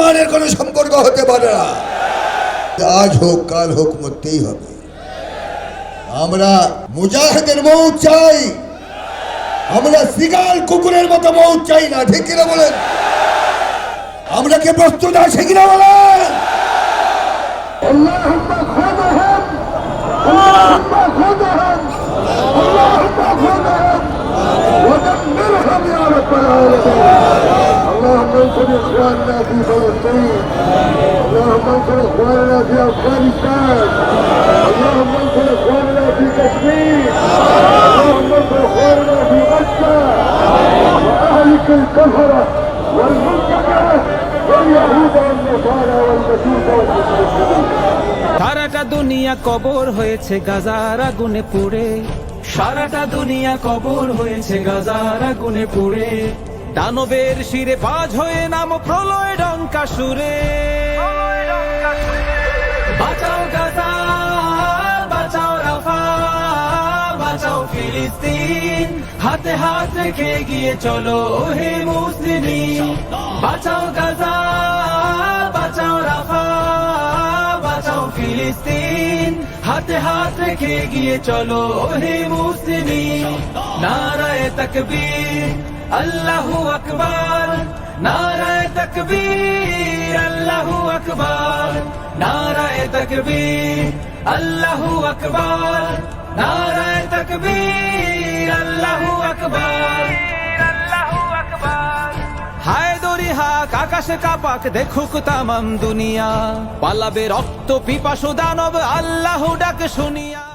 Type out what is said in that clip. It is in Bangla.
ইমানের কোনো সম্পর্ক হতে পারে না আজ হোক কাল হোক মরতেই হবে আমরা মুজাহিদের মৌত চাই আমরা সিগাল কুকুরের মতো মৌত চাই না ঠিক কিনা বলেন আমরা কে প্রস্তুত আছে কিনা বলেন اللهم خذهم اللهم خذهم اللهم خذهم ودمرهم يا رب العالمين اللهم انصر اخواننا في فلسطين اللهم انصر اخواننا في افغانستان اللهم انصر اخواننا في كشمير اللهم انصر اخواننا في غزه واهلك الكفره والمنتكه واليهود والنصارى والمجوس والمشركين সারাটা দুনিয়া কবর হয়েছে গাজার আগুনে পুড়ে সারাটা দুনিয়া কবর হয়েছে গাজার আগুনে পুড়ে দানবের শিরে বাজ হয়ে নাম প্রলয় ডঙ্কা সুরে। বাঁচাও গাজা, বাঁচাও রাফা, বাঁচাও ফিলিস্তিন। হাতে হাত রেখে গিয়ে চলো হে মুসলিম। বাঁচাও গাজা, বাঁচাও রাফা, বাঁচাও ফিলিস্তিন। হাতে হাত রেখে গিয়ে চলো হে মুসলিম। নারায় তকবীর। আল্লাহু আকবার নারায় তকবীর আল্লাহু আকবার নারায় তকবীর আল্লাহু আকবার নারায় তকবীর আল্লাহু আকবার আল্লাহু আকবার হায় দরি হাক আকাশে কাপাক দেখুক তামাম দুনিয়া। পালাবে রক্ত পিপাসু দানব আল্লাহ ডাক শুনিয়া।